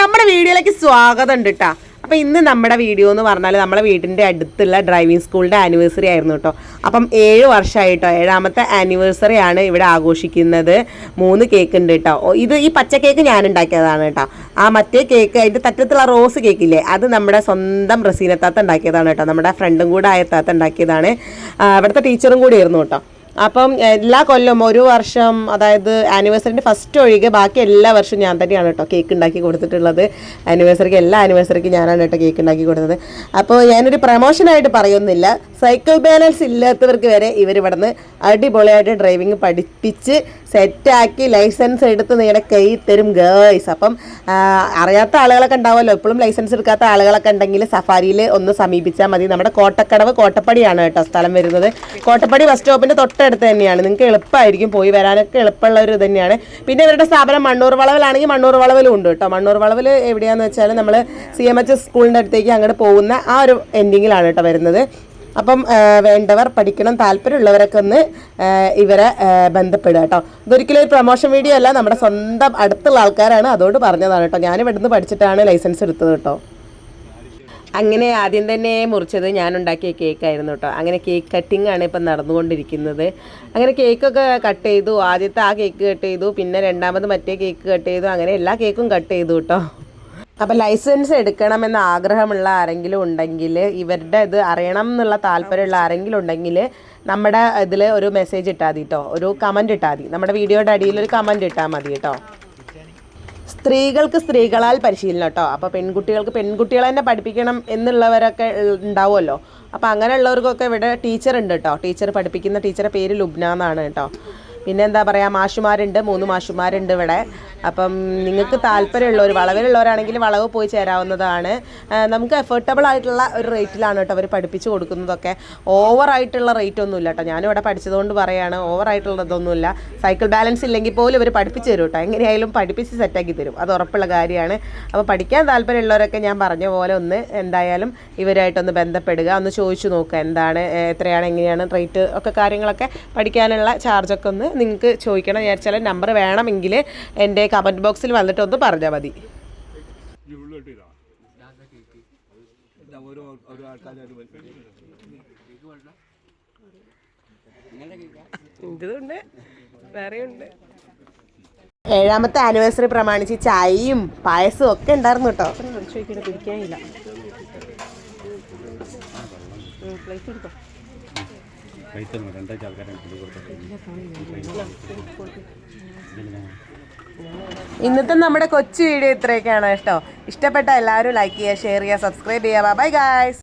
നമ്മുടെ വീഡിയോയിലേക്ക് സ്വാഗതം ഉണ്ട് കേട്ടോ അപ്പം ഇന്ന് നമ്മുടെ വീഡിയോ എന്ന് പറഞ്ഞാൽ നമ്മുടെ വീടിന്റെ അടുത്തുള്ള ഡ്രൈവിംഗ് സ്കൂളിന്റെ ആനിവേഴ്സറി ആയിരുന്നു കേട്ടോ അപ്പം ഏഴ് വർഷമായിട്ടോ ഏഴാമത്തെ ആനിവേഴ്സറി ആണ് ഇവിടെ ആഘോഷിക്കുന്നത്. മൂന്ന് കേക്ക് ഉണ്ട് കേട്ടോ ഇത് ഈ പച്ച കേക്ക് ഞാൻ ഉണ്ടാക്കിയതാണ് കേട്ടോ ആ മറ്റേ കേക്ക് അതിന്റെ തറ്റത്തുള്ള റോസ് കേക്ക് ഇല്ലേ അത് നമ്മുടെ സ്വന്തം റസീനത്താത്ത ഉണ്ടാക്കിയതാണ് കേട്ടോ നമ്മുടെ ഫ്രണ്ടും കൂടെ ആയ താത്ത ഉണ്ടാക്കിയതാണ്. ഇവിടുത്തെ ടീച്ചറും കൂടി ആയിരുന്നു കേട്ടോ അപ്പം എല്ലാ കൊല്ലം ഒരു വർഷം അതായത് ആനിവേഴ്സറിന്റെ ഫസ്റ്റ് ഒഴികെ ബാക്കി എല്ലാ വർഷവും ഞാൻ തന്നെയാണ് കേട്ടോ കേക്ക് ഉണ്ടാക്കി കൊടുത്തിട്ടുള്ളത്. ആനിവേഴ്സറിക്ക് എല്ലാ ആനിവേഴ്സറിക്ക് ഞാനാണ് കേട്ടോ കേക്ക് ഉണ്ടാക്കി കൊടുത്തത്. അപ്പോൾ ഞാനൊരു പ്രമോഷനായിട്ട് പറയുന്നില്ല. സൈക്കിൾ ബാലൻസ് ഇല്ലാത്തവർക്ക് വരെ ഇവർ ഇവിടുന്ന് അടിപൊളിയായിട്ട് ഡ്രൈവിംഗ് പഠിപ്പിച്ച് സെറ്റാക്കി ലൈസൻസ് എടുത്ത് നിങ്ങളുടെ കൈ തരും ഗേൾസ്. അപ്പം അറിയാത്ത ആളുകളൊക്കെ ഉണ്ടാവുമല്ലോ. എപ്പോഴും ലൈസൻസ് എടുക്കാത്ത ആളുകളൊക്കെ ഉണ്ടെങ്കിൽ സഫാരിയിൽ ഒന്ന് സമീപിച്ചാൽ മതി. നമ്മുടെ കോട്ടക്കടവ് കോട്ടപ്പടിയാണ് കേട്ടോ സ്ഥലം വരുന്നത്. കോട്ടപ്പടി ബസ് സ്റ്റോപ്പിന്റെ തൊട്ടടുത്ത് തന്നെയാണ്. നിങ്ങൾക്ക് എളുപ്പമായിരിക്കും പോയി വരാനൊക്കെ എളുപ്പമുള്ള ഒരു തന്നെയാണ്. പിന്നെ ഇവരുടെ സ്ഥാപനം മണ്ണൂർ വളവിലാണെങ്കിൽ മണ്ണൂർ വളവിലും ഉണ്ട് കേട്ടോ. മണ്ണൂർ വളവിൽ എവിടെയാണെന്ന് വെച്ചാൽ നമ്മൾ സി എം എച്ച് സ്കൂളിന്റെ അടുത്തേക്ക് അങ്ങോട്ട് പോകുന്ന ആ ഒരു എൻഡിങ്ങിലാണ് കേട്ടോ വരുന്നത്. അപ്പം വേണ്ടവർ പഠിക്കണം താല്പര്യമുള്ളവരൊക്കെ ഒന്ന് ഇവരെ ബന്ധപ്പെടുക കേട്ടോ. ഇതൊരിക്കലും ഒരു പ്രൊമോഷൻ വീഡിയോ അല്ല. നമ്മുടെ സ്വന്തം അടുത്തുള്ള ആൾക്കാരാണ് അതുകൊണ്ട് പറഞ്ഞതാണ് കേട്ടോ. ഞാൻ ഇവിടുന്ന് പഠിച്ചിട്ടാണ് ലൈസൻസ് എടുത്തത് കേട്ടോ. അങ്ങനെ ആദ്യം തന്നെ മുറിച്ചത് ഞാൻ ഉണ്ടാക്കിയ കേക്കായിരുന്നു കേട്ടോ. അങ്ങനെ കേക്ക് കട്ടിംഗ് ആണ് ഇപ്പം നടന്നുകൊണ്ടിരിക്കുന്നത്. അങ്ങനെ കേക്കൊക്കെ കട്ട് ചെയ്തു. ആദ്യത്തെ ആ കേക്ക് കട്ട് ചെയ്തു. പിന്നെ രണ്ടാമത് മറ്റേ കേക്ക് കട്ട് ചെയ്തു. അങ്ങനെ എല്ലാ കേക്കും കട്ട് ചെയ്തു കേട്ടോ. അപ്പം ലൈസൻസ് എടുക്കണമെന്ന് ആഗ്രഹമുള്ള ആരെങ്കിലും ഉണ്ടെങ്കിൽ ഇവരുടെ ഇത് അറിയണം എന്നുള്ള താല്പര്യമുള്ള ആരെങ്കിലും ഉണ്ടെങ്കിൽ നമ്മുടെ ഇതിൽ ഒരു മെസ്സേജ് ഇട്ടാൽ മതി കേട്ടോ. ഒരു കമന്റ് ഇട്ടാൽ മതി. നമ്മുടെ വീഡിയോയുടെ അടിയിൽ ഒരു കമന്റ് ഇട്ടാൽ മതി കേട്ടോ. സ്ത്രീകൾക്ക് സ്ത്രീകളാൽ പരിശീലനം കേട്ടോ. അപ്പോൾ പെൺകുട്ടികൾക്ക് പെൺകുട്ടികളെ തന്നെ പഠിപ്പിക്കണം എന്നുള്ളവരൊക്കെ ഉണ്ടാവുമല്ലോ. അപ്പോൾ അങ്ങനെയുള്ളവർക്കൊക്കെ ഇവിടെ ടീച്ചർ ഉണ്ട് കേട്ടോ. ടീച്ചർ പഠിപ്പിക്കുന്ന ടീച്ചറെ പേര് ലുബ്ന എന്നാണ് കേട്ടോ. പിന്നെ എന്താ പറയുക മാഷുമാരുണ്ട് മൂന്ന് മാഷുമാരുണ്ട് ഇവിടെ. അപ്പം നിങ്ങൾക്ക് താല്പര്യമുള്ളവർ വളവിലുള്ളവരാണെങ്കിൽ വളവ് പോയി ചേരാവുന്നതാണ്. നമുക്ക് എഫേർട്ടബിൾ ആയിട്ടുള്ള ഒരു റേറ്റിലാണ് കേട്ടോ അവർ പഠിപ്പിച്ചു കൊടുക്കുന്നതൊക്കെ. ഓവറായിട്ടുള്ള റേറ്റ് ഒന്നുമില്ല കേട്ടോ. ഞാനിവിടെ പഠിച്ചതുകൊണ്ട് പറയാണ് ഓവറായിട്ടുള്ളതൊന്നുമില്ല സൈക്കിൾ ബാലൻസ് ഇല്ലെങ്കിൽ പോലും ഇവർ പഠിപ്പിച്ച് തരും കേട്ടോ. എങ്ങനെയായാലും പഠിപ്പിച്ച് സെറ്റാക്കി തരും. അത് ഉറപ്പുള്ള കാര്യമാണ്. അപ്പോൾ പഠിക്കാൻ താല്പര്യമുള്ളവരൊക്കെ ഞാൻ പറഞ്ഞ പോലെ ഒന്ന് എന്തായാലും ഇവരായിട്ടൊന്ന് ബന്ധപ്പെടുക. ഒന്ന് ചോദിച്ചു നോക്കുക എന്താണ് എത്രയാണ് എങ്ങനെയാണ് റേറ്റ് ഒക്കെ കാര്യങ്ങളൊക്കെ പഠിക്കാനുള്ള ചാർജൊക്കെ ഒന്ന് നിങ്ങൾക്ക് ചോദിക്കണം. വിചാരിച്ചാൽ നമ്പർ വേണമെങ്കിൽ എന്റെ കമന്റ് ബോക്സിൽ വന്നിട്ട് ഒന്ന് പറഞ്ഞാൽ മതി. ഇതുണ്ട്. വേറെയുണ്ട്. ഏഴാമത്തെ ആനിവേഴ്സറി പ്രമാണിച്ച് ചായയും പായസവും ഒക്കെ ഉണ്ടായിരുന്നു കേട്ടോ. ചോദിക്കട്ടെ പിടിക്കാനില്ല രണ്ടാഴ്ച ആൾക്കാരെ ഇന്നത്തെ നമ്മുടെ കൊച്ചു വീഡിയോ ഇത്രയൊക്കെയാണ് കേട്ടോ. ഇഷ്ടപ്പെട്ട എല്ലാവരും ലൈക്ക് ചെയ്യുക ഷെയർ ചെയ്യുക സബ്സ്ക്രൈബ് ചെയ്യുക. Bye guys